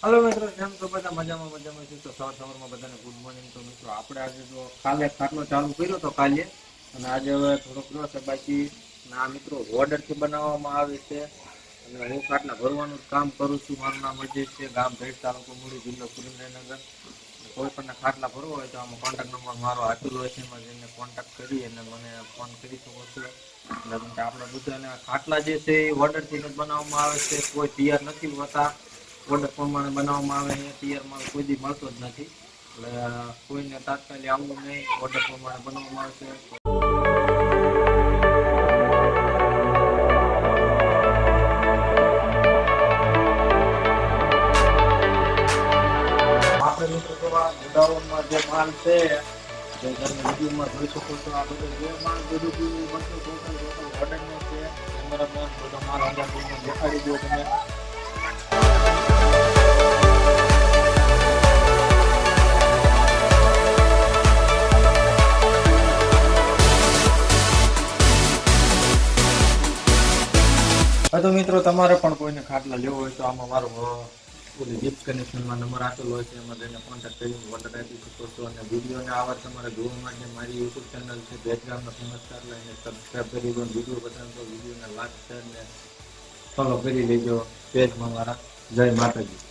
સવાર સવારમાં બધાને ગુડ મોર્નિંગ તો મિત્રો, આપણે આજે તો કાલે ખાટલો ચાલુ કર્યો તો કાલે, અને આજે હવે થોડોક રહ્યો છે. બાકી આ મિત્રો ઓર્ડરથી બનાવવામાં આવે છે. અને હું ખાટલા ભરવાનું કામ કરું છું. મારું નામ અજય છે. ગામ ભેટ તાલુકો મૂળી જિલ્લો સુરેન્દ્રનગર. કોઈ પણ ખાટલા ભરવો હોય તો આમાં કોન્ટેક્ટ નંબર મારો આપેલો હોય છે. એમાં જઈને કોન્ટેક્ટ કરી અને મને ફોન કરી શકો છો. આપણે બધાને ખાટલા જે છે એ ઓર્ડરથી બનાવવામાં આવે છે. કોઈ તૈયાર નથી હોતા. ઓર્ડર પ્રમાણે બનાવવામાં આવે અહીંયા તૈયાર માલ કોઈ દી મળતો જ નથી. એટલે કોઈને તાત્કાલિક આવવું નહીં ઓર્ડર પ્રમાણે બનાવવામાં આવે છે આપણે મિત્રો તો આ ગોડાઉનમાં જે માલ છે, જે તમે વિડીયોમાં બધો જે માલ બધું બી બધું ટોટલ ટોટલ બધો દેખાડી દો તમે. હા, તો મિત્રો, તમારે પણ કોઈને ખાટલા લેવો હોય તો આમાં મારો ઓલી જીપ કનેક્શનમાં નંબર આપેલો હોય છે, એમાં જઈને કોન્ટેક્ટ કરીને ઓર્ડર આપી શકો છો. અને વિડીયોને આવા તમારે જોવા માટે મારી યુટ્યુબ ચેનલ છે બેકગ્રાઉન્ડનો ફેમસ એટલે એને સબસ્ક્રાઈબ કરી દો વીડિયો પસંદ તો વિડીયોને લાઈક શેર ને ફોલો કરી લેજો. પેજમાં મારા જય માતાજી.